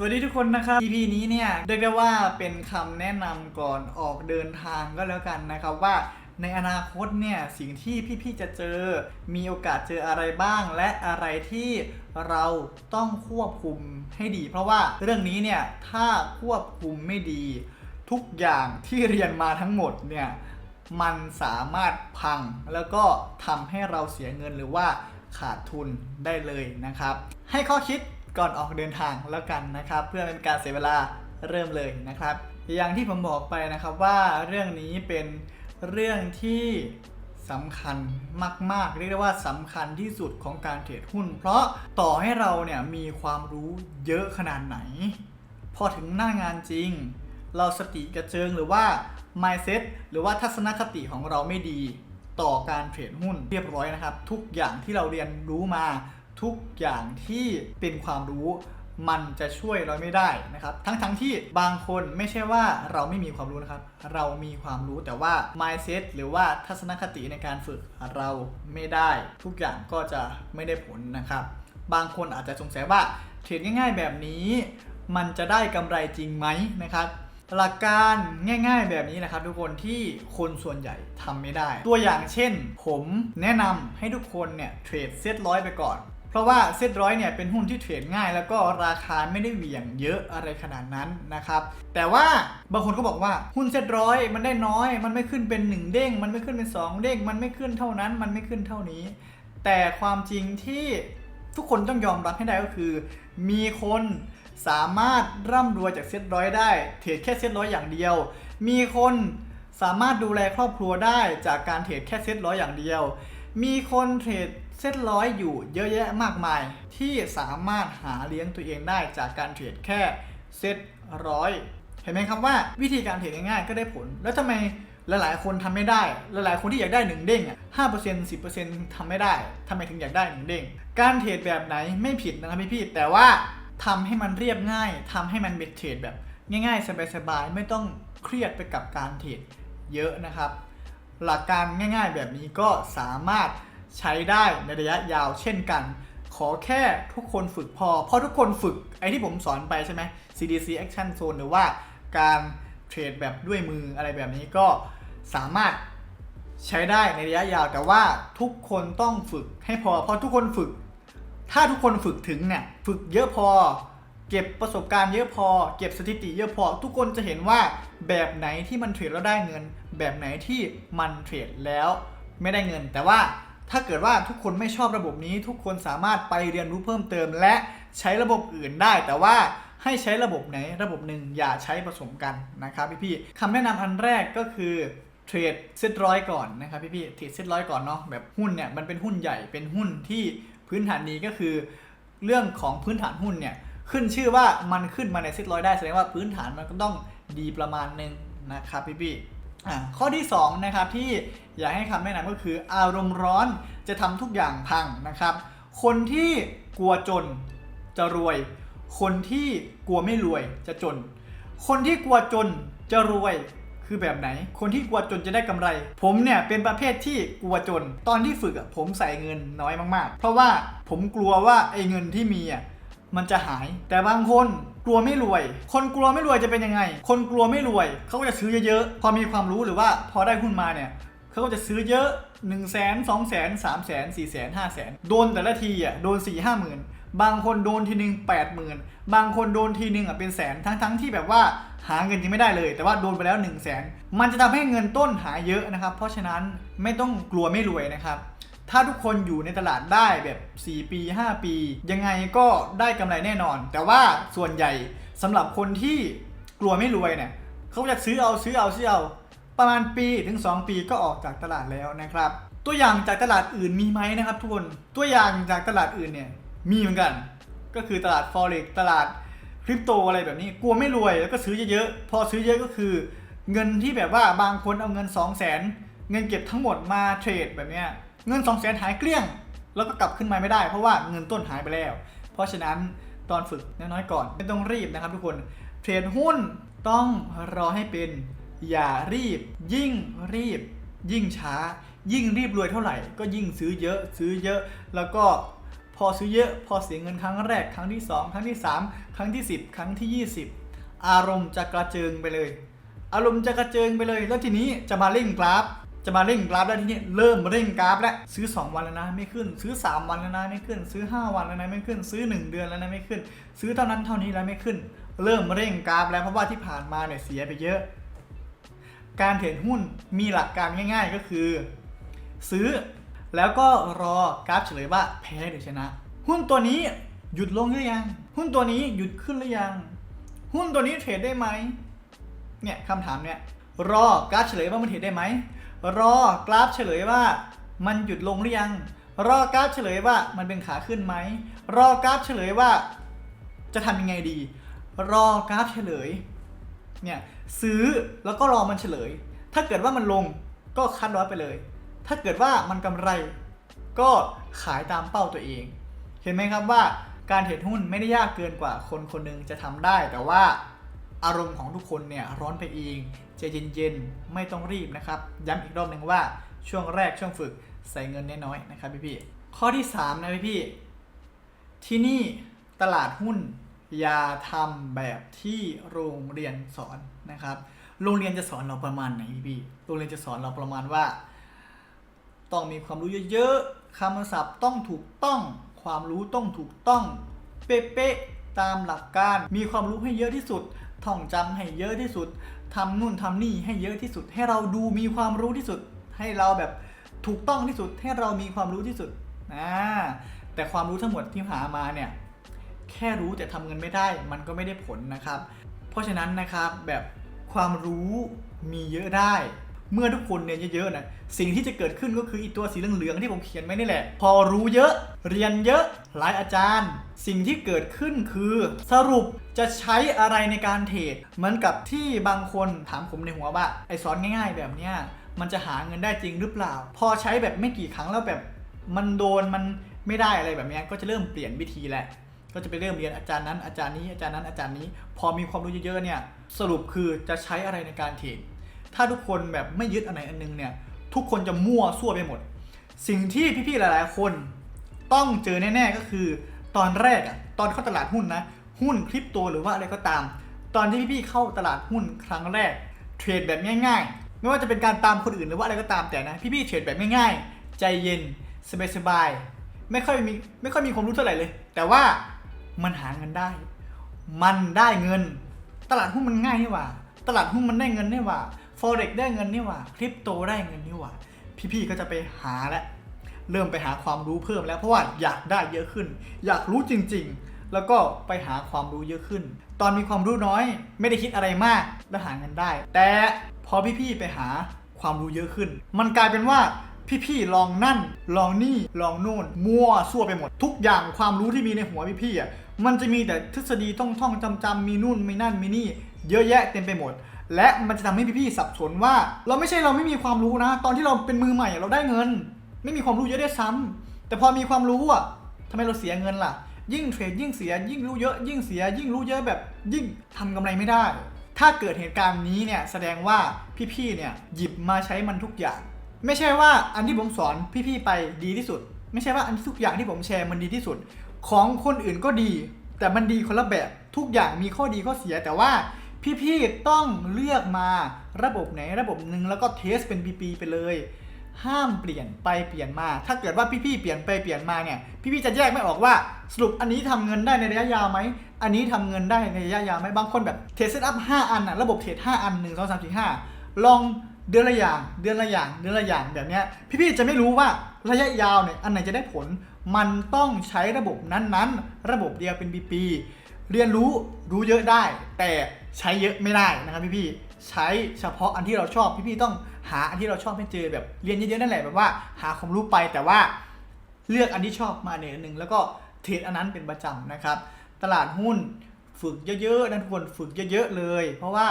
สวัสดีทุกคนนะครับ EP นี้เนี่ยเรียกได้ว่าเป็นคำแนะนำก่อนออกเดินทางก็แล้วกันนะครับว่าในอนาคตเนี่ยสิ่งที่พี่ๆจะเจอ มีโอกาสเจออะไรบ้าง และอะไรที่เราต้องควบคุมให้ดี เพราะว่าเรื่องนี้เนี่ยถ้าควบคุมไม่ดี ทุกอย่างที่เรียนมาทั้งหมดเนี่ยมันสามารถพังแล้วก็ทำให้เราเสียเงินหรือว่าขาดทุนได้เลยนะครับ ให้ข้อคิด ก่อนออกเดินทางแล้วกันนะครับ เพื่อเป็นการเสียเวลาเริ่มเลยนะครับ อย่างที่ผมบอกไปนะครับว่าเรื่องนี้เป็นเรื่องที่สำคัญมาก ๆ เรียกได้ว่าสำคัญที่สุดของการเทรดหุ้น เพราะต่อให้เราเนี่ยมีความรู้เยอะขนาดไหน พอถึงหน้างานจริง เราสติกระเจิงหรือว่า mindset หรือว่าทัศนคติของเราไม่ดี ต่อการเทรดหุ้นเรียบร้อยนะครับ ทุกอย่างที่เราเรียนรู้มา ทุกอย่างที่เป็นความรู้มันจะช่วยเราไม่ได้นะครับ ทั้งๆทที่บางคนไม่ใช่ว่าเราไม่มีความรู้นะครับ เรามีความรู้แต่ว่า mindset หรือว่าทัศนคติในการฝึกเราไม่ได้ ทุกอย่างก็จะไม่ได้ผลนะครับ บางคนอาจจะสงสัยว่าเทรดง่าย ๆ แบบนี้ มันจะได้กำไรจริงไหมนะครับหลักการง่ายๆแบบนี้นะครับ ทุกคนที่คนส่วนใหญ่ทำไม่ได้ ตัวอย่างเช่น ผมแนะนำให้ทุกคนเนี่ยเทรดเซตร้อยไปก่อน เพราะว่าเซตร้อยเนี่ยเป็นหุ้นที่เทรดง่าย แล้วก็ราคาไม่ได้เหวี่ยงเยอะอะไรขนาดนั้นนะครับ แต่ว่าบางคนก็บอกว่าหุ้นเซตร้อยมันได้น้อย มันไม่ขึ้นเป็น 1 เด้ง มันไม่ขึ้นเป็น 2 เด้ง มันไม่ขึ้นเท่านั้น มันไม่ขึ้นเท่านี้ แต่ความจริงที่ทุกคนต้องยอมรับให้ได้ก็คือ มีคนสามารถร่ำรวยจากเซตร้อยได้เทรดแค่เซตร้อยอย่างเดียว มีคนสามารถดูแลครอบครัวได้จากการเทรดแค่เซตร้อยอย่างเดียว มีคนเทรด เซตร้อยอยู่เยอะแยะมากมาย ที่สามารถหาเลี้ยงตัวเองได้จากการเทรดแค่เซตร้อยเห็นไหมครับว่าวิธีการเทรดง่ายๆก็ได้ผล แล้วทำไมหลายๆคนทำไม่ได้ หลายๆคนที่อยากได้หนึ่งเด้งอะห้าเปอร์เซ็นต์สิบเปอร์เซ็นต์ทำไม่ได้ทำไมถึงอยากได้หนึ่งเด้ง การเทรดแบบไหนไม่ผิดนะครับพี่ๆแต่ว่าทำให้มันเรียบง่ายทำให้มันเป็นเทรดแบบง่ายๆ สบายๆ ไม่ต้องเครียดไปกับการเทรดเยอะนะครับ หลักการง่ายๆแบบนี้ก็สามารถ ใช้ได้ในระยะยาวเช่นกัน ขอแค่ทุกคนฝึกพอ เพราะทุกคนฝึกไอ้ที่ผมสอนไปใช่ไหม CDC Action Zone หรือว่าการเทรดแบบด้วยมืออะไรแบบนี้ก็สามารถใช้ได้ในระยะยาวแต่ว่าทุกคนต้องฝึกให้พอ เพราะทุกคนฝึก ถ้าทุกคนฝึกถึงเนี่ยฝึกเยอะพอ เก็บประสบการณ์เยอะพอ เก็บสถิติเยอะพอ ทุกคนจะเห็นว่าแบบไหนที่มันเทรดแล้วได้เงิน แบบไหนที่มันเทรดแล้วไม่ได้เงิน แต่ว่า ถ้าเกิดว่าทุกคนไม่ชอบระบบนี้ ทุกคนสามารถไปเรียนรู้เพิ่มเติม และใช้ระบบอื่นได้ แต่ว่าให้ใช้ระบบไหนระบบหนึ่งอย่าใช้ผสมกันนะครับพี่ๆคำแนะนำอันแรกก็คือเทรดเซ็ตร้อยก่อนนะครับพี่ๆเทรดเซ็ตร้อยก่อนเนาะแบบหุ้นเนี่ยมันเป็นหุ้นใหญ่เป็นหุ้นที่พื้นฐานดีก็คือ เรื่องของพื้นฐานหุ้นเนี่ยขึ้นชื่อว่ามันขึ้นมาในเซ็ตร้อยได้แสดงว่าพื้นฐานมันก็ต้องดีประมาณหนึงนะครับพี่ๆอ่ ข้อที่สองนะครับที่อยากให้คำแนะนำก็คืออารมณ์ร้อนจะทำทุกอย่างพังนะครับ คนที่กลัวจนจะรวย คนที่กลัวไม่รวยจะจน คนที่กลัวจนจะรวยคือแบบไหน คนที่กลัวจนจะได้กำไร ผมเนี่ยเป็นประเภทที่กลัวจน ตอนที่ฝึกอะผมใส่เงินน้อยมากๆ เพราะว่าผมกลัวว่าไอ้เงินที่มีอะมันจะหาย แต่บางคน ลัวไม่รวย คนกลัวไม่รวยจะเป็นยังไง คนกลัวไม่รวยเขาก็จะซื้อเยอะๆ พอมีความรู้หรือว่าพอได้หุ้นมาเนี่ยเขาก็จะซื้อเยอะ1นึ่งแสนสองแสนสามแสนสี่แสนห้าแสนโดนแต่ละทีอะโดนสี่ห้าหมื่นบางคนโดนทีหนึ่งแปดหมื่นบางคนโดนทีหนึ่งอะเป็นแสนทั้งทั้งๆที่แบบว่าหาเงินยังไม่ได้เลย แต่ว่าโดนไปแล้ว1นึ่งแสนมันจะทำให้เงินต้นหายเยอะนะครับ เพราะฉะนั้นไม่ต้องกลัวไม่รวยนะครับ ถ้าทุกคนอยู่ในตลาดได้แบบ 4 ปี 5 ปี ยังไงก็ได้กำไรแน่นอน แต่ว่าส่วนใหญ่สำหรับคนที่กลัวไม่รวยเนี่ยเขาจะซื้อเอาซื้อเอาซื้อเอา ประมาณปีถึง 2 ปีก็ออกจากตลาดแล้วนะครับ ตัวอย่างจากตลาดอื่นมีไหมนะครับทุกคนตัวอย่างจากตลาดอื่นเนี่ยมีเหมือนกัน ก็คือตลาด forex ตลาดคริปโตอะไรแบบนี้กลัวไม่รวยแล้วก็ซื้อเยอะๆพอซื้อเยอะก็คือ เงินที่แบบว่าบางคนเอาเงิน 2 0 0แสนเงินเก็บทั้งหมดมาเทรดแบบเนี้ย เงิน2 0 0แสนหายเกลี้ยง แล้วก็กลับขึ้นมาไม่ได้ เพราะว่าเงินต้นหายไปแล้ว เพราะฉะนั้นตอนฝึกน้อยๆก่อนไม่ต้องรีบนะครับทุกคนเทรดหุ้นต้องรอให้เป็นอย่ารีบ ยิ่งรีบ ยิ่งช้า ยิ่งรีบรวยเท่าไหร่ ก็ยิ่งซื้อเยอะซื้อเยอะ แล้วก็พอซื้อเยอะพอเสียเงินครั้งแรกครั้งที่ 2 ครั้งที่ 3 ครั้งที่ 10 ครั้งที่ 20 อารมณ์จะกระเจิงไปเลย อารมณ์จะกระเจิงไปเลย แล้วทีนี้จะมาเร่งกราฟ จะมาเร่งกราฟแล้วที่นี้เริ่มเร่งกราฟแล้วซื้อ 2 วันแล้วนะไม่ขึ้น ซื้อ 3 วันแล้วนะไม่ขึ้น ซื้อ 5 วันแล้วนะไม่ขึ้น ซื้อ 1 เดือนแล้วนะไม่ขึ้น ซื้อเท่านั้นเท่านี้แล้วไม่ขึ้น เริ่มเร่งกราฟแล้วเพราะว่าที่ผ่านมาเนี่ยเสียไปเยอะ การเทรดหุ้นมีหลักการง่าย ๆ ก็คือ ซื้อแล้วก็รอกราฟเฉลยว่าแพ้หรือชนะ หุ้นตัวนี้หยุดลงหรือยัง หุ้นตัวนี้หยุดขึ้นหรือยัง หุ้นตัวนี้เทรดได้ไหมเนี่ยคำถามเนี่ยรอกราฟเฉลยว่ามันเทรดได้ไหม รอกราฟเฉลยว่ามันหยุดลงหรือยัง รอกราฟเฉลยว่ามันเป็นขาขึ้นไหม รอกราฟเฉลยว่า จะทำยังไงดี รอกราฟเฉลย เนี่ยซื้อแล้วก็รอมันเฉลย ถ้าเกิดว่ามันลงก็คัดร้อยไปเลย ถ้าเกิดว่ามันกำไร ก็ขายตามเป้าตัวเอง เห็นไหมครับว่าการเทรดหุ้นไม่ได้ยากเกินกว่าคนคนหนึงจะทำได้ แต่ว่าอารมณ์ของทุกคนเนี่ยร้อนไปเอง ใจเย็นๆ ไม่ต้องรีบนะครับ ย้ำอีกรอบหนึ่งว่าช่วงแรกช่วงฝึกใส่เงินน้อยๆนะครับพี่ๆข้อที่ 3 นะพี่ๆที่นี่ตลาดหุ้นอย่าทำแบบที่โรงเรียนสอนนะครับ โรงเรียนจะสอนเราประมาณไหนพี่โรงเรียนจะสอนเราประมาณว่า ต้องมีความรู้เยอะๆคำศัพท์ต้องถูกต้องความรู้ต้องถูกต้อง เป๊ะๆตามหลักการมีความรู้ให้เยอะที่สุด ท่องจำให้เยอะที่สุดทำนู่นทำนี่ให้เยอะที่สุด ให้เราดูมีความรู้ที่สุด ให้เราแบบถูกต้องที่สุด ให้เรามีความรู้ที่สุดนะแต่ความรู้ทั้งหมดที่หามาเนี่ยแค่รู้แต่ทำเงินไม่ได้ มันก็ไม่ได้ผลนะครับ เพราะฉะนั้นนะครับแบบความรู้มีเยอะได้ เมื่อทุกคนเนี่ยเยอะๆนะสิ่งที่จะเกิดขึ้นก็คืออีตัวสีเหลืองๆที่ผมเขียนไว้นี่แหละ พอรู้เยอะเรียนเยอะหลายอาจารย์ สิ่งที่เกิดขึ้นคือ สรุปจะใช้อะไรในการเทรดเหมือนกับที่บางคนถามผมในหัวว่าไอสอนง่ายๆ แบบเนี้ยมันจะหาเงินได้จริงหรือเปล่า พอใช้แบบไม่กี่ครั้งแล้วแบบมันโดนมันไม่ได้อะไรแบบนี้ก็จะเริ่มเปลี่ยนวิธีแหละ ก็จะไปเริ่มเรียนอาจารย์นั้นอาจารย์นี้อาจารย์นั้นอาจารย์นี้ พอมีความรู้เยอะๆเนี่ยสรุปคือจะใช้อะไรในการเทรด ถ้าทุกคนแบบไม่ยึดอันไหนอันนึงเนี่ย ทุกคนจะมั่วซั่วไปหมด สิ่งที่พี่ๆหลาย ๆ คนต้องเจอแน่ ๆ ก็คือ ตอนแรกอะตอนเข้าตลาดหุ้นนะ หุ้นคริปโตหรือว่าอะไรก็ตาม ตอนที่พี่ๆเข้าตลาดหุ้นครั้งแรก เทรดแบบง่าย ๆ ไม่ว่าจะเป็นการตามคนอื่นหรือว่าอะไรก็ตามแต่นะ พี่ๆเทรดแบบง่าย ๆ ใจเย็นสบายๆไม่ค่อยมีไม่ค่อยมีความรู้เท่าไหร่เลย แต่ว่ามันหาเงินได้ มันได้เงิน ตลาดหุ้นมันง่ายนี่หว่า ตลาดหุ้นมันได้เงินนี่หว่า forex ได้เงินนี่หว่าคริปโตได้เงินนี่หว่าพี่ๆก็จะไปหาแล้วเริ่มไปหาความรู้เพิ่มแล้วเพราะว่าอยากได้เยอะขึ้น อยากรู้จริง ๆ แล้วก็ไปหาความรู้เยอะขึ้น ตอนมีความรู้น้อย ไม่ได้คิดอะไรมากแล้วหาเงินได้ แต่พอพี่ๆไปหาความรู้เยอะขึ้น มันกลายเป็นว่าพี่ๆลองนั่น ลองนี่ ลองนู่น มั่วซั่วไปหมด ทุกอย่างความรู้ที่มีในหัวพี่ๆอะ มันจะมีแต่ทฤษฎีท่องท่องจำจำมีนู่นมีนั่นมีนี่ เยอะแยะเต็มไปหมด และมันจะทำให้พี่ๆสับสนว่า เราไม่ใช่เราไม่มีความรู้นะ ตอนที่เราเป็นมือใหม่เราได้เงิน ไม่มีความรู้เยอะได้ซ้ำแต่พอมีความรู้อะทำไมเราเสียเงินล่ะ ยิ่งเทรดยิ่งเสีย ยิ่งรู้เยอะ ยิ่งเสีย ยิ่งรู้เยอะแบบ ยิ่งทำกำไรไม่ได้ ถ้าเกิดเหตุการณ์นี้เนี่ยแสดงว่าพี่ๆเนี่ยหยิบมาใช้มันทุกอย่าง ไม่ใช่ว่าอันที่ผมสอนพี่ๆไปดีที่สุด ไม่ใช่ว่าอันทุกอย่างที่ผมแชร์มันดีที่สุด ของคนอื่นก็ดี แต่มันดีคนละแบบทุกอย่างมีข้อดีข้อเสียแต่ว่า พี่ๆต้องเลือกมาระบบไหนระบบหนึ่งแล้วก็เทสเป็นปีๆไปเลย ห้ามเปลี่ยนไปเปลี่ยนมา ถ้าเกิดว่าพี่ๆเปลี่ยนไปเปลี่ยนมาเนี่ยพี่ๆจะแยกไม่ออกว่าสรุปอันนี้ทำเงินได้ในระยะยาวไหมอันนี้ทำเงินได้ในระยะยาวไหมบางคนแบบเทรดเซตอัพ5อันนะระบบเทรด5อัน1 2 3 4 5ลองเดือนละอย่างเดือนละอย่างเดือนละอย่างแบบเนี้ยพี่ๆจะไม่รู้ว่าระยะยาวเนี่ยอันไหนจะได้ผล มันต้องใช้ระบบนั้นๆ ระบบเดียวเป็นปีๆ เรียนรู้รู้เยอะได้ แต่ใช้เยอะไม่ได้นะครับพี่ๆใช้เฉพาะอันที่เราชอบพี่ๆต้องหาอันที่เราชอบให้เจอแบบเรียนเยอะๆนั่นแหละแบบว่าหาความรู้ไปแต่ว่าเลือกอันที่ชอบมาเนี่ยหนึ่งแล้วก็เทรดอันนั้นเป็นประจำนะครับ ตลาดหุ้นฝึกเยอะๆนะทุกคนฝึกเยอะๆเลย เพราะว่า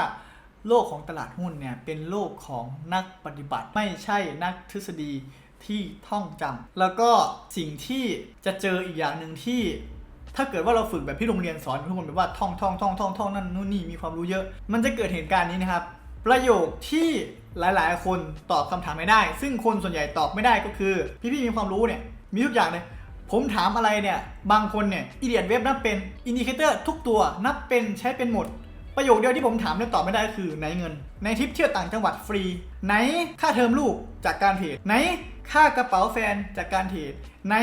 โลกของตลาดหุ้นเนี่ยเป็นโลกของนักปฏิบัติ ไม่ใช่นักทฤษฎีที่ท่องจำแล้วก็สิ่งที่จะเจออีกอย่างหนึ่งที่ ถ้าเกิดว่าเราฝึกแบบที่โรงเรียนสอนทุกคนแบบว่าท่องท่องท่องท่องท่องนั่นนู่นนี่มีความรู้เยอะ มันจะเกิดเหตุการณ์นี้นะครับ ประโยคที่หลายๆ คนตอบคำถามไม่ได้ ซึ่งคนส่วนใหญ่ตอบไม่ได้ก็คือ พี่ๆมีความรู้เนี่ยมีทุกอย่างเลยผมถามอะไรเนี่ย บางคนเนี่ยอีเดียดเว็บนับเป็นอินดิเคเตอร์ทุกตัวนับเป็นใช้เป็นหมด ประโยคเดียวที่ผมถามแล้วตอบไม่ได้คือไหนเงินไหนทริปเที่ยวต่างจังหวัดฟรี ไหนค่าเทอมลูกจากการเทรดไหนค่ากระเป๋าแฟนจากการเทรดไหน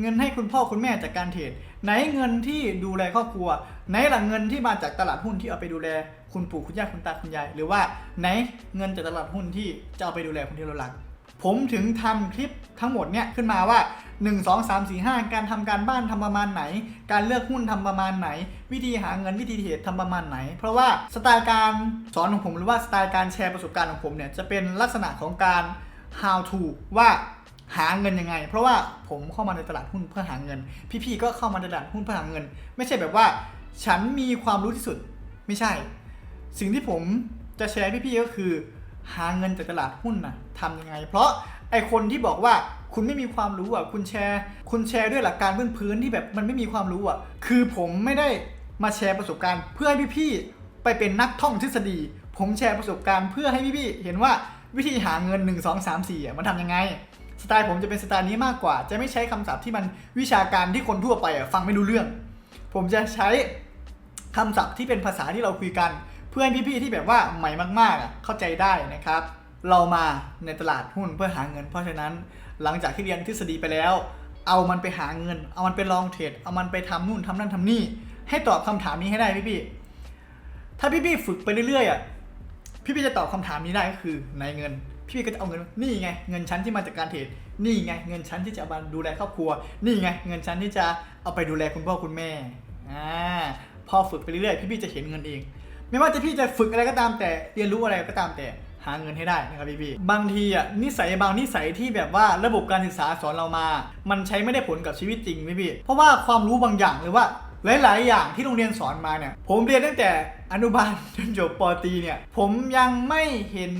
เงินให้คุณพ่อคุณแม่จากการเทรด ไหนเงินที่ดูแลครอบครัว ไหนหลังเงินที่มาจากตลาดหุ้นที่เอาไปดูแล คุณปู่คุณย่าคุณตาคุณยายหรือว่าไหนเงินจากตลาดหุ้นที่จะเอาไปดูแลคนที่เรารักผมถึงทำคลิปทั้งหมดเนี่ยขึ้นมาว่า 1 2 3 4 5 การทำการบ้านทำประมาณไหน การเลือกหุ้นทำประมา to ไหน วิธีหาเงินวิธีเทรดทำประมาณไหน เพราะว่าสไตล์การสอนของผมหรือว่าสไตล์การแชร์ประสบการณ์ของผมเนี่ยจะเป็นลักษณะของการ how to ว่า หาเงินยังไง เพราะว่าผมเข้ามาในตลาดหุ้นเพื่อหาเงิน พี่ๆก็เข้ามาในตลาดหุ้นเพื่อหาเงิน ไม่ใช่แบบว่า ฉันมีความรู้ที่สุดไม่ใช่ สิ่งที่ผมจะแชร์พี่ๆก็คือ หาเงินจากตลาดหุ้นนะทำยังไง เพราะไอคนที่บอกว่าคุณไม่มีความรู้อะคุณแชร์ คุณแชร์ด้วยหลักการพื้นๆที่แบบมันไม่มีความรู้อะ คือผมไม่ได้มาแชร์ประสบการณ์ เพื่อให้พี่ๆไปเป็นนักท่องทฤษฎี ผมแชร์ประสบการณ์เพื่อให้พี่ๆเห็นว่าวิธีหาเงิน 1 2 3 4อะมันทำยังไง สไตล์ผมจะเป็นสไตล์นี้มากกว่า จะไม่ใช้คำศัพท์ที่มันวิชาการที่คนทั่วไปอะฟังไม่รู้เรื่อง ผมจะใช้คำศัพท์ที่เป็นภาษาที่เราคุยกัน เพื่อให้พี่ๆที่แบบว่าใหม่มากๆอะเข้าใจได้นะครับ เรามาในตลาดหุ้นเพื่อหาเงิน เพราะฉะนั้นหลังจากที่เรียนทฤษฎีไปแล้ว เอามันไปหาเงิน เอามันไปลองเทรดเอามันไปทำนู่นทำนั่นทำนี่ ให้ตอบคำถามนี้ให้ได้พี่ๆถ้าพี่ๆฝึกไปเรื่อยๆอะพี่ๆจะตอบคำถามนี้ได้ก็คือในเงิน พี่ก็จะเอาเงินนี่ไงเงินชั้นที่มาจากการเทรดนี่ไงเงินชั้นที่จะเอามาดูแลครอบครัว นี่ไงเงินชั้นที่จะเอาไปดูแลคุณพ่อคุณแม่อ่าพอฝึกไปเรื่อยๆพี่ๆจะเห็นเงินเอง ไม่ว่าจะพี่จะฝึกอะไรก็ตามแต่เรียนรู้อะไรก็ตามแต่หาเงินให้ได้นะครับพี่ๆบางทีอะนิสัยบางนิสัยที่แบบว่าระบบการศึกษาสอนเรามา มันใช้ไม่ได้ผลกับชีวิตจริงพี่ๆเพราะว่าความรู้บางอย่างหรือว่า หลาย ๆ อย่างที่โรงเรียนสอนมาเนี่ย ผมเรียนตั้งแต่อนุบาลจนจบปตีเนี่ย ผมยังไม่เห็น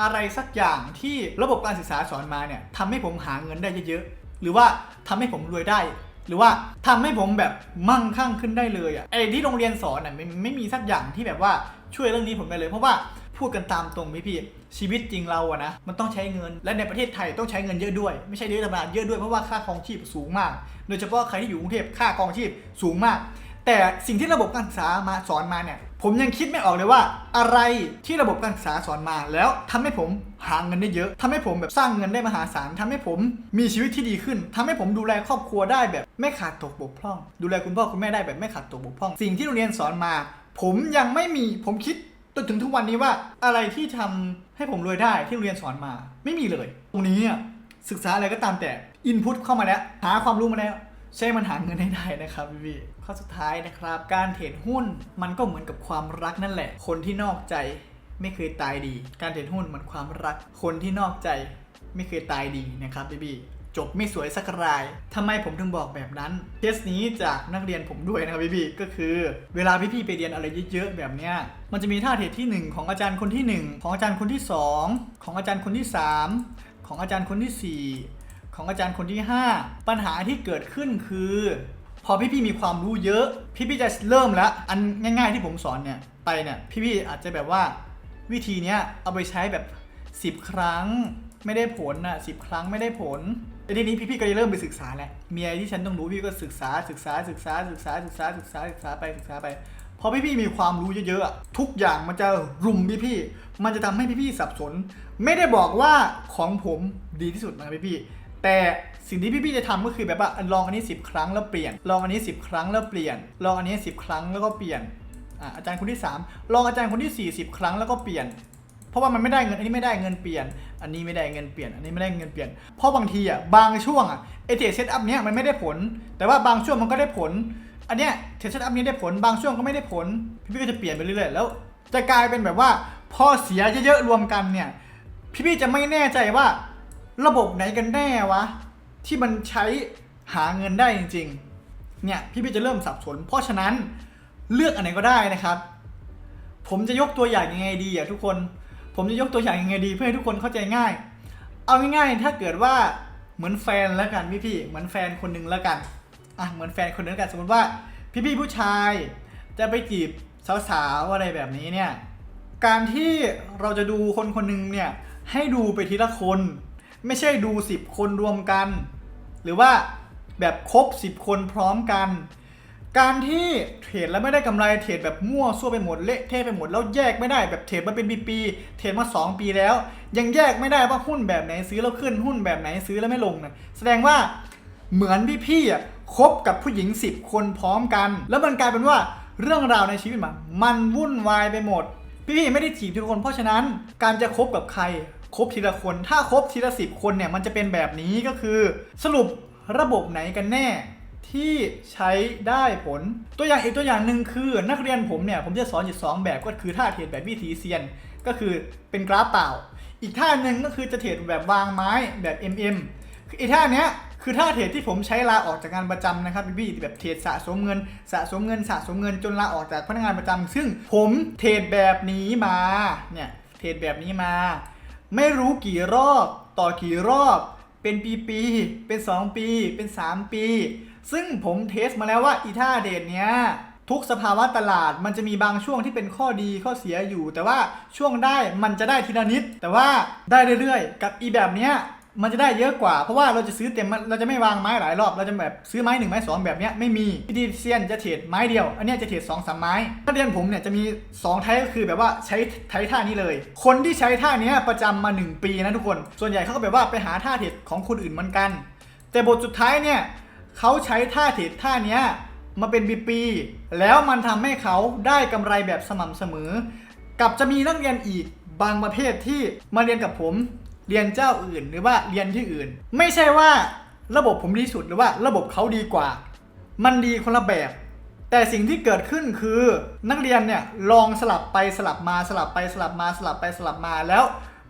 อะไรสักอย่างที่ระบบการศึกษาสอนมาเนี่ยทำให้ผมหาเงินได้เยอะ ๆ หรือว่าทำให้ผมรวยได้ หรือว่าทำให้ผมแบบมั่งคั่งขึ้นได้เลยอะไอ้ที่โรงเรียนสอนอะไม่ไม่มีสักอย่างที่แบบว่าช่วยเรื่องนี้ผมได้เลย เพราะว่า พูดกันตามตรงพี่พี่ ชีวิตจริงเราอะนะ มันต้องใช้เงิน และในประเทศไทยต้องใช้เงินเยอะด้วย ไม่ใช่เยอะธรรมดาเยอะด้วยเพราะว่าค่าครองชีพสูงมาก โดยเฉพาะใครที่อยู่กรุงเทพค่าครองชีพสูงมาก แต่สิ่งที่ระบบการศึกษามาสอนมาเนี่ย ผมยังคิดไม่ออกเลยว่า อะไรที่ระบบการศึกษาสอนมา แล้วทำให้ผมหาเงินได้เยอะทำให้ผมแบบสร้างเงินได้มหาศาลทำให้ผมมีชีวิตที่ดีขึ้นทำให้ผมดูแลครอบครัวได้แบบไม่ขาดตกบกพร่อง ดูแลคุณพ่อคุณแม่ได้แบบไม่ขาดตกบกพร่อง สิ่งที่โรงเรียนสอนมา ผมยังไม่มีผมคิด จนถึงทุกวันนี้ว่าอะไรที่ทำให้ผมรวยได้ที่เรียนสอนมา ไม่มีเลย ตรงนี้ศึกษาอะไรก็ตามแต่อินพุตเข้ามาแล้ว หาความรู้มาแล้ว ใช้มันหาเงินให้ได้นะครับพี่พี่ข้อสุดท้ายนะครับ การเทรดหุ้นมันก็เหมือนกับความรักนั่นแหละ คนที่นอกใจไม่เคยตายดี การเทรดหุ้นมือนความรัก คนที่นอกใจไม่เคยตายดีนะครับพี่พี่ จบไม่สวยสักรายทำไมผมถึงบอกแบบนั้นเคสนี้จากนักเรียนผมด้วยนะครับพี่พี่ก็คือ เวลาพี่พี่ไปเรียนอะไรเยอะๆแบบเนี้ยมันจะมีท่าเทรดที่หนึ่งของอาจารย์คนที่หนึ่งของอาจารย์คนที่สองของอาจารย์คนที่สามของอาจารย์คนที่สี่ของอาจารย์คนที่ 5 ปัญหาที่เกิดขึ้นคือ พอพี่ๆมีความรู้เยอะ พี่ๆจะเริ่มแล้วอันง่าย ๆที่ผมสอนเนี่ยไปเนี่ยพี่ๆอาจจะแบบว่าวิธีเนี้ยเอาไปใช้แบบ 10 ครั้งไม่ได้ผลน่ะสิครั้งไม่ได้ผล แต่ทีนี้พี่ๆก็จะเริ่มไปศึกษาแหละมีอะไรที่ฉันต้องรู้พี่ก็ศึกษาศึกษาศึกษาศึกษาศึกษาศึกษาศึกษาไปศึกษาไป พอพี่ๆมีความรู้เยอะๆทุกอย่างมันจะรุมพี่ๆมันจะทำให้พี่ๆสับสน ไม่ได้บอกว่าของผมดีที่สุดนะพี่ๆแต่สิ่งที่พี่ๆจะทำก็คือแบบว่าลองอันนี้ 10 ครั้งแล้วเปลี่ยน ลองอันนี้ 10 ครั้งแล้วเปลี่ยน ลองอันนี้ 10 ครั้งแล้วก็เปลี่ยนอะอาจารย์คนที่ 3 ลองอาจารย์คนที่ 40 ครั้งแล้วก็เปลี่ยน เพราะว่ามันไม่ได้เงิน อันนี้ไม่ได้เงินเปลี่ยน อันนี้ไม่ได้เงินเปลี่ยน อันนี้ไม่ได้เงินเปลี่ยน เพราะบางทีอะบางช่วงอะไอเทรดเซตอัพเนี้ยมันไม่ได้ผล แต่ว่าบางช่วงมันก็ได้ผล อันเนี้ยเทรดเซตอัพนี้ได้ผล บางช่วงก็ไม่ได้ผล พี่ๆก็จะเปลี่ยนไปเรื่อยๆ แล้วจะกลายเป็นแบบว่าพอเสียเยอะๆรวมกันเนี่ย พี่ๆจะไม่แน่ใจว่าระบบไหนกันแน่วะที่มันใช้หาเงินได้จริงๆ เนี่ยพี่ๆจะเริ่มสับสน เพราะฉะนั้นเลือกอันไหนก็ได้นะครับ ผมจะยกตัวอย่างยังไงดีอะทุกคน ผมจะยกตัวอย่างยังไงดีเพื่อให้ทุกคนเข้าใจง่าย เอาง่ายๆ ถ้าเกิดว่าเหมือนแฟนแล้วกันพี่ๆเหมือนแฟนคนหนึ่งแล้วกันอะเหมือนแฟนคนหนึงแล้วกันสมมติว่า พี่ๆผู้ชายจะไปจีบสาวๆอะไรแบบนี้เนี่ยการที่เราจะดูคนคนหนึ่งเนี่ยให้ดูไปทีละคน ไม่ใช่ดู 10 คนรวมกัน หรือว่าแบบครบ 10 คนพร้อมกัน การที่เทรดแล้วไม่ได้กำไรเทรดแบบมั่วซั่วไปหมดเละเทะไปหมดแล้วแยกไม่ได้แบบเทรดมาเป็นปีๆเทรดมา 2 ปีแล้ว ยังแยกไม่ได้ว่าหุ้นแบบไหนซื้อแล้วขึ้นหุ้นแบบไหนซื้อแล้วไม่ลงนะแสดงว่าเหมือนพี่ๆอะคบกับผู้หญิง 10 คนพร้อมกัน แล้วมันกลายเป็นว่าเรื่องราวในชีวิตมันมันวุ่นวายไปหมด พี่ๆไม่ได้จีบทีละคนเพราะฉะนั้นการจะคบกับใครคบทีละคน ถ้าคบทีละสิบคนเนี่ยมันจะเป็นแบบนี้ก็คือ สรุประบบไหนกันแน่ ที่ใช้ได้ผล ตัวอย่างอีกตัวอย่างหนึ่งคือ นักเรียนผมเนี่ยผมจะสอนอยู่สองแบบก็คือท่าเทรดแบบวิธีเซียน ก็คือเป็นกราฟเปล่า อีกท่าหนึ่งก็คือจะเทรดแบบวางไม้แบบ MM คืออีกท่าเนี้ยคือท่าเทรดที่ผมใช้ลาออกจากงานประจำนะครับพี่แบบเทรดสะสมเงิน สะสมเงินสะสมเงินจนลาออกจากพนักงานประจำซึ่งผมเทรดแบบนี้มาเนี่ยเทรดแบบนี้มา ไม่รู้กี่รอบต่อกี่รอบ เป็นปีปี เป็น 2 ปี เป็น 3 ปี ซึ่งผมเทสมาแล้วว่าอีท่าเดทเนี้ยทุกสภาวะตลาดมันจะมีบางช่วงที่เป็นข้อดีข้อเสียอยู่ แต่ว่าช่วงได้มันจะได้ทีละนิด แต่ว่าได้เรื่อยๆ กับอีแบบเนี้ย มันจะได้เยอะกว่า เพราะว่าเราจะซื้อเต็มเราจะไม่วางไม้หลายรอบ เราจะแบบซื้อไม้หนึ่งไม้สองแบบเนี้ยไม่มีพี่ดีเซียนจะเทรดไม้เดียว อันนี้จะเทรดสองสามไม้ถ้าเรียนผมเนี่ยจะมี2ไทป์ก็คือแบบว่าใช้ใช้ท่านี้เลย คนที่ใช้ท่านี้ประจำมา 1 ปีนะทุกคน ส่วนใหญ่เขาก็แบบว่าไปหาท่าเทรดของคนอื่นเหมือนกัน แต่บทสุดท้ายเนี่ยเขาใช้ท่าเทรดท่านี้มาเป็นปีๆแล้วมันทำให้เขาได้กำไรแบบสม่ำเสมอ กับจะมีนักเรียนอีกบางประเภทที่มาเรียนกับผม เรียนเจ้าอื่นหรือว่าเรียนที่อื่น ไม่ใช่ว่าระบบผมดีสุดหรือว่าระบบเขาดีกว่า มันดีคนละแบบ แต่สิ่งที่เกิดขึ้นคือนักเรียนเนี่ยลองสลับไปสลับมาสลับไปสลับมาสลับไปสลับมาแล้ว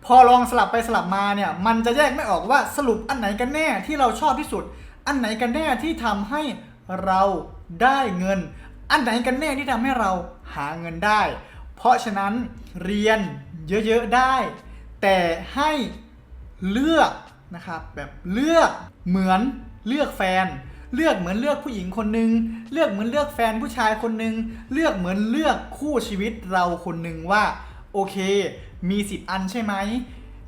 พอลองสลับไปสลับมาเนี่ยมันจะแยกไม่ออกว่าสรุปอันไหนกันแน่ที่เราชอบที่สุด อันไหนกันแน่ที่ทำให้เราได้เงิน อันไหนกันแน่ที่ทำให้เราหาเงินได้ เพราะฉะนั้นเรียนเยอะๆได้ แต่ให้ เลือกนะครับแบบเลือกเหมือนเลือกแฟน เลือกเหมือนเลือกผู้หญิงคนหนึ่งเลือกเหมือนเลือกแฟนผู้ชายคนหนึ่งเลือกเหมือนเลือกคู่ชีวิตเราคนหนึ่งว่าโอเค มีสิบอันใช่ไหม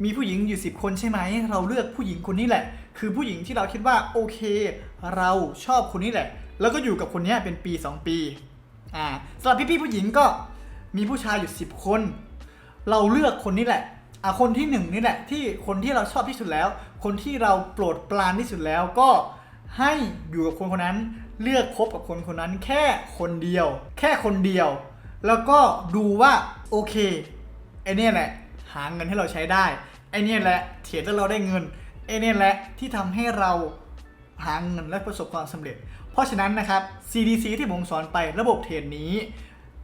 มีผู้หญิงอยู่สิบคนใช่ไหม เราเลือกผู้หญิงคนนี้แหละ คือผู้หญิงที่เราคิดว่าโอเค เราชอบคนนี้แหละ แล้วก็อยู่กับคนนี้เป็นปี 2 ปีอ่าสำหรับพี่ๆผู้หญิงก็มีผู้ชายอยู่ 10 คน เราเลือกคนนี้แหละ อะคนที่หนึ่งนี่แหละที่คนที่เราชอบที่สุดแล้ว คนที่เราโปรดปรานที่สุดแล้วก็ให้อยู่กับคนคนนั้น เลือกคบกับคนคนนั้น แค่คนเดียว แค่คนเดียว แล้วก็ดูว่าโอเคไอเนี่ยแหละ หาเงินให้เราใช้ได้ไอเนี่ยแหละเถียงแล้วเราได้เงินไอเนี่ยแหละที่ทำให้เราหาเงินและประสบความสำเร็จ เพราะฉะนั้นนะครับ CDC ที่ผมสอนไประบบเทรดนี้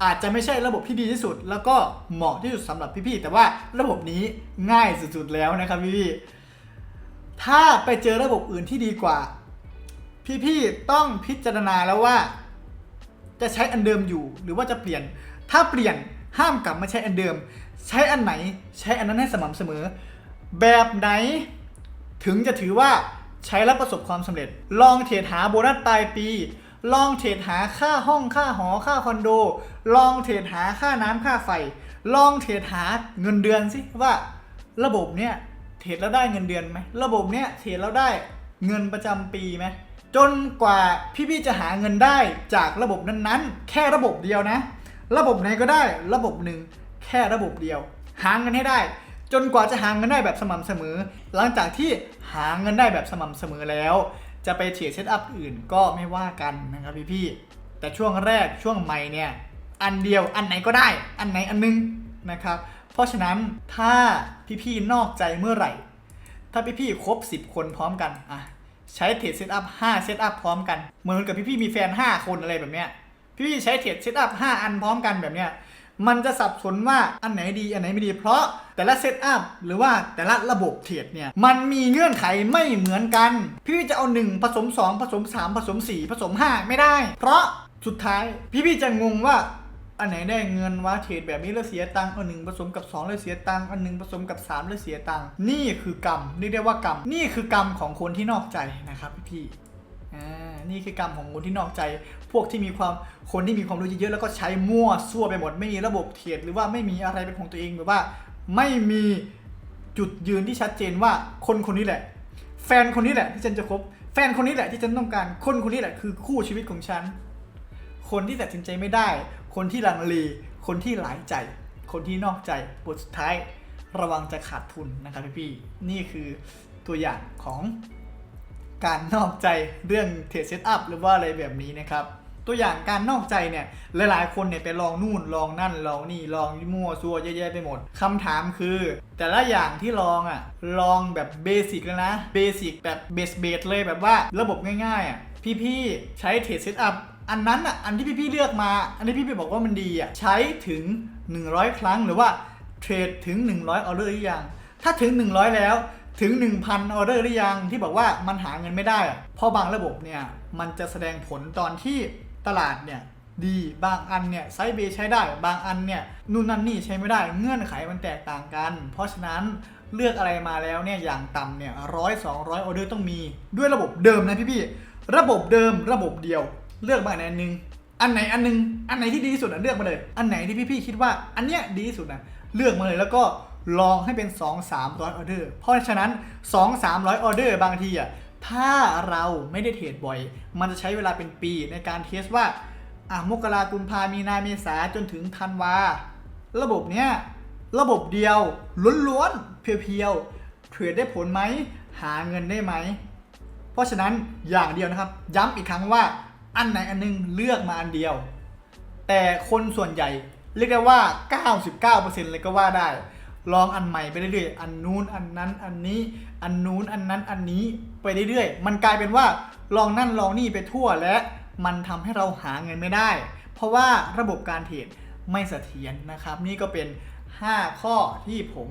อาจจะไม่ใช่ระบบที่ดีที่สุด แล้วก็เหมาะที่สุดสำหรับพี่ๆแต่ว่าระบบนี้ง่ายสุดๆแล้วนะครับพี่ๆถ้าไปเจอระบบอื่นที่ดีกว่า พี่ๆต้องพิจารณาแล้วว่า จะใช้อันเดิมอยู่ หรือว่าจะเปลี่ยน ถ้าเปลี่ยนห้ามกลับมาใช้อันเดิม ใช้อันไหนใช้อันนั้นให้สม่ำเสมอ แบบไหนถึงจะถือว่าใช้แล้วประสบความสำเร็จ ลองเทรดหาโบนัสปลายปี ลองเทรดหาค่าห้องค่าหอค่าคอนโด ลองเทรดหาค่าน้ำค่าไฟ ลองเทรดหาเงินเดือนสิว่าระบบเนี้ยเทรดแล้วได้เงินเดือนไหมระบบเนี้ยเทรดแล้วได้เงินประจำปีไหมจนกว่าพี่ๆจะหาเงินได้จากระบบนั้นๆ แค่ระบบเดียวนะ ระบบไหนก็ได้ระบบหนึ่งแค่ระบบเดียว หาเงินให้ได้ จนกว่าจะหาเงินได้แบบสม่ำเสมอ หลังจากที่หาเงินได้แบบสม่ำเสมอแล้ว จะไปเทรดเซตอัพอื่นก็ไม่ว่ากันนะครับพี่ๆแต่ช่วงแรกช่วงใหม่เนี่ยอันเดียวอันไหนก็ได้ อันไหนอันนึงนะครับ เพราะฉะนั้นถ้าพี่ๆนอกใจเมื่อไหร่ ถ้าพี่ๆครบ 10 คนพร้อมกันอะใช้เทรดเซตอัพ5เซตอัพพร้อมกัน เหมือนกับพี่ๆมีแฟน 5 คนอะไรแบบเนี้ยพี่ๆใช้เทรดเซตอัพ5อันพร้อมกันแบบเนี้ย มันจะสับสนว่าอันไหนดีอันไหนไม่ดี เพราะแต่ละเซตอัพหรือว่าแต่ละระบบเทรดเนี่ยมันมีเงื่อนไขไม่เหมือนกัน พี่จะเอา 1 ผสม 2 ผสม 3 ผสม 4 ผสม 5 ไม่ได้ เพราะสุดท้ายพี่ๆจะงงว่าอันไหนได้เงินว่าเทรดแบบนี้แล้วเสียตังค์อันหนึ่งผสมกับ2แล้วเสียตังค์อันหนึ่งผสมกับ3แล้วเสียตังค์นี่คือกรรมเรียกได้ว่ากรรมนี่คือกรรมของคนที่นอกใจนะครับพี่ อ่านี่คือกรรมของคนที่นอกใจ พวกที่มีความคนที่มีความรู้เยอะๆแล้วก็ใช้มั่วซั่วไปหมดไม่มีระบบเทรดหรือว่าไม่มีอะไรเป็นของตัวเองหรือว่า ไม่มีจุดยืนที่ชัดเจนว่าคนคนนี้แหละ แฟนคนนี้แหละที่ฉันจะคบแฟนคนนี้แหละที่ฉันต้องการคนคนนี้แหละคือคู่ชีวิตของฉัน คนที่ตัดสินใจไม่ได้ คนที่ลังเลคนที่หลายใจ คนที่นอกใจบทสุดท้าย ระวังจะขาดทุนนะครับพี่ๆนี่คือตัวอย่างของ การนอกใจเรื่องเทรดเซตอัพหรือว่าอะไรแบบนี้นะครับตัวอย่างการนอกใจเนี่ยหลายๆ คนเนี่ยไปลองนู่นลองนั่นลองนี่ลองมั่วซัวเยอะแยะไปหมดคำถามคือ แต่ละอย่างที่ลองอะลองแบบเบสิกแล้วนะเบสิกแบบเบสเบสเลยแบบว่าระบบง่ายๆอะพี่ๆใช้เทรดเซตอัพอันนั้นอะอันที่พี่ๆเลือกมา อันที่พี่ๆบอกว่ามันดีอะใช้ถึง 100 ครั้งหรือว่าเทรดถึง 100ออเดอร์หรือยังถ้าถึง 100 แล้ว ถึง 1,000 ออเดอร์หรือยังที่บอกว่ามันหาเงินไม่ได้ เพราะบางระบบเนี่ยมันจะแสดงผลตอนที่ตลาดเนี่ยดีบางอันเนี่ยไซด์เบใช้ได้ บางอันเนี่ยนู่นนั่นนี่ใช้ไม่ได้เงื่อนไขมันแตกต่างกัน เพราะฉะนั้นเลือกอะไรมาแล้วเนี่ยอย่างต่ำเนี่ยร้อยสองร้อยออเดอร์ต้องมีด้วยระบบเดิมนะพี่ๆระบบเดิมระบบเดียว เลือกมาอันหนึงอันไหนอันหนึง อันไหนที่ดีที่สุดอะเลือกมาเลย อันไหนที่พี่ๆคิดว่าอันเนี้ยดีที่สุดนะเลือกมาเลยแล้วก็ ลองให้เป็น 2 3 0 0ออเดอร์ เพราะฉะนั้น 2 3 0 0ออเดอร์บางทีอะถ้าเราไม่ได้เทรดบ่อย มันจะใช้เวลาเป็นปีในการเทสว่าอะมกรากุมภามีนาเมษาจนถึงธันวา ระบบเนี้ยระบบเดียวล้วนๆเพียวๆเทรดได้ผลไหม หาเงินได้ไหม เพราะฉะนั้นอย่างเดียวนะครับ ย้ำอีกครั้งว่าอันไหนอันหนึงเลือกมาอันเดียว แต่คนส่วนใหญ่เรียกได้ว่า 99%เลยก็ว่าได้ ลองอันใหม่ไปเรื่อยๆ อันนู้นอันนั้นอันนี้ อันนู้นอันนั้นอันนี้ไปเรื่อยๆ มันกลายเป็นว่าลองนั่นลองนี่ไปทั่วและมันทำให้เราหาเงินไม่ได้ เพราะว่าระบบการเทรดไม่เสถียรนะครับ นี่ก็เป็น 5 ข้อที่ผม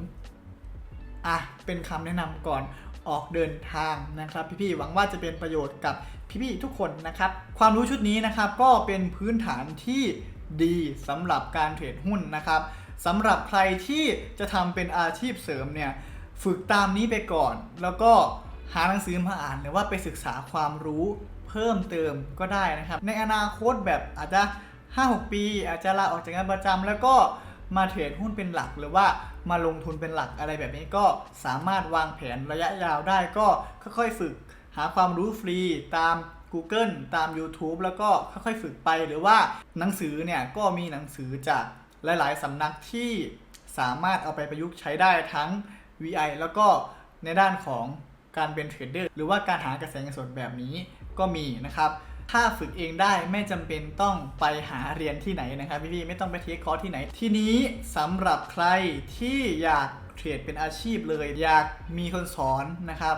อะเป็นคำแนะนำก่อนออกเดินทางนะครับพี่ๆหวังว่าจะเป็นประโยชน์กับพี่ๆทุกคนนะครับ ความรู้ชุดนี้นะครับก็เป็นพื้นฐานที่ดีสำหรับการเทรดหุ้นนะครับ สำหรับใครที่จะทำเป็นอาชีพเสริมเนี่ยฝึกตามนี้ไปก่อน แล้วก็หาหนังสือมาอ่านหรือว่าไปศึกษาความรู้เพิ่มเติมก็ได้นะครับ ในอนาคตแบบอาจจะ 5-6 ปี อาจจะลาออกจากงานประจำแล้วก็มาเทรดหุ้นเป็นหลักหรือว่ามาลงทุนเป็นหลักอะไรแบบนี้ก็สามารถวางแผนระยะยาวได้ก็ค่อยๆฝึกหาความรู้ฟรีตาม Google ตาม YouTube แล้วก็ค่อยๆฝึกไปหรือว่าหนังสือเนี่ยก็มีหนังสือจาก หลายๆสำนักที่สามารถเอาไปประยุกต์ใช้ได้ทั้ง VI แล้วก็ในด้านของการเป็นเทรดเดอร์หรือว่าการหากระแสเงินสดแบบนี้ก็มีนะครับ ถ้าฝึกเองได้ไม่จำเป็นต้องไปหาเรียนที่ไหนนะครับพี่ๆไม่ต้องไปเทคคอร์สที่ไหน ที่นี้สำหรับใครที่อยากเทรดเป็นอาชีพเลย อยากมีคนสอนนะครับ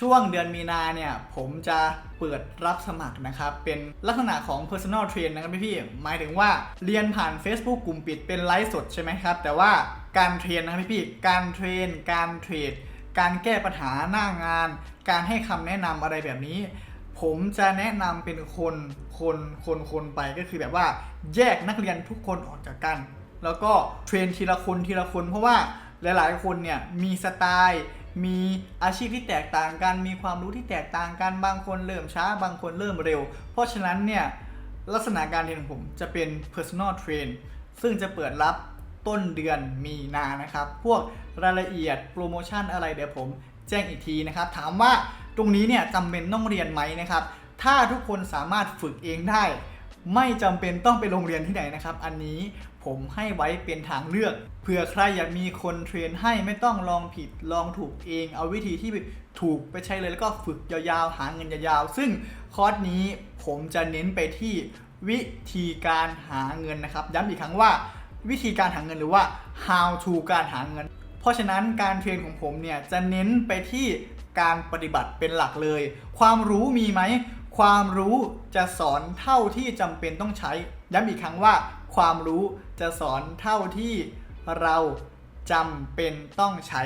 ช่วงเดือนมีนาเนี่ยผมจะเปิดรับสมัครนะครับ เป็นลักษณะของ personal train นะครับพี่ๆหมายถึงว่าเรียนผ่าน Facebook กลุ่มปิดเป็นไลฟ์สดใช่ไหมครับ แต่ว่าการเทรนนะครับพี่ๆการเทรน การเทรด การแก้ปัญหาหน้างาน การให้คำแนะนำอะไรแบบนี้ ผมจะแนะนำเป็นคนคนคนคนไปก็คือแบบว่าแยกนักเรียนทุกคนออกจากกัน แล้วก็เทรนทีละคนทีละคนเพราะว่าหลาย ๆ คนเนี่ยมีสไตล์ มีอาชีพที่แตกต่างกัน มีความรู้ที่แตกต่างกันบางคนเริ่มช้า บางคนเริ่มเร็ว เพราะฉะนั้นเนี่ยลักษณะการเรียนของผมจะเป็น personal train ซึ่งจะเปิดรับต้นเดือนมีนานะครับ พวกรายละเอียดโปรโมชั่นอะไรเดี๋ยวผมแจ้งอีกทีนะครับ ถามว่าตรงนี้เนี่ยจำเป็นต้องเรียนไหมนะครับ ถ้าทุกคนสามารถฝึกเองได้ ไม่จำเป็นต้องไปโรงเรียนที่ไหนนะครับ อันนี้ ผมให้ไว้เป็นทางเลือกเผื่อใครอยากมีคนเทรนให้ไม่ต้องลองผิดลองถูกเอง เอาวิธีที่ถูกไปใช้เลยแล้วก็ฝึกยาวๆ หาเงินยาวๆ ซึ่งคอร์สนี้ผมจะเน้นไปที่วิธีการหาเงินนะครับ ย้ำอีกครั้งว่าวิธีการหาเงินหรือว่า how to การหาเงิน เพราะฉะนั้นการเทรนของผมเนี่ยจะเน้นไปที่การปฏิบัติเป็นหลักเลย ความรู้มีไหม ความรู้จะสอนเท่าที่จำเป็นต้องใช้ ย้ำอีกครั้งว่า ความรู้จะสอนเท่าที่เราจำเป็นต้องใช้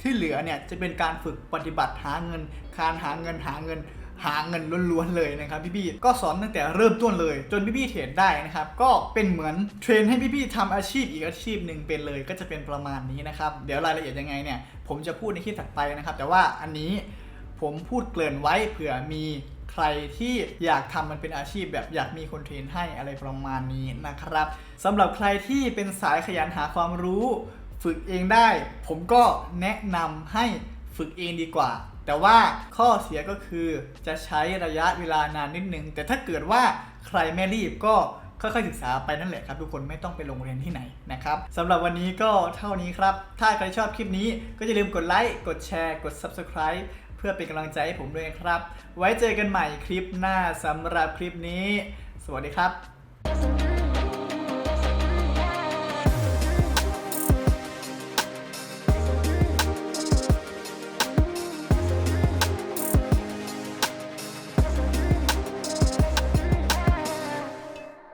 ที่เหลือเนี่ยจะเป็นการฝึกปฏิบัติหาเงิน การหาเงินหาเงินหาเงินล้วนๆเลยนะครับพี่ๆก็สอนตั้งแต่เริ่มต้นเลย จนพี่ๆเทรดได้นะครับ ก็เป็นเหมือนเทรนให้พี่ๆทำอาชีพอีกอาชีพหนึ่งเป็นเลย ก็จะเป็นประมาณนี้นะครับเดี๋ยวรายละเอียดยังไงเนี่ยผมจะพูดในคลิปถัดไปนะครับ แต่ว่าอันนี้ผมพูดเกริ่นไว้เผื่อมี ใครที่อยากทำมันเป็นอาชีพแบบอยากมีคนเทรนให้อะไรประมาณนี้นะครับสำหรับใครที่เป็นสายขยันหาความรู้ ฝึกเองได้ ผมก็แนะนำให้ฝึกเองดีกว่า แต่ว่าข้อเสียก็คือจะใช้ระยะเวลานานนิดนึง แต่ถ้าเกิดว่าใครไม่รีบก็ค่อยๆศึกษาไปนั่นแหละครับ ทุกคนไม่ต้องไปลงเรียนที่ไหนนะครับสำหรับวันนี้ก็เท่านี้ครับ ถ้าใครชอบคลิปนี้ก็อย่าลืมกดไลค์กดแชร์ กด Subscribe เพื่อเป็นกำลังใจให้ผมด้วยครับ ไว้เจอกันใหม่คลิปหน้าสำหรับคลิปนี้ สวัสดีครับ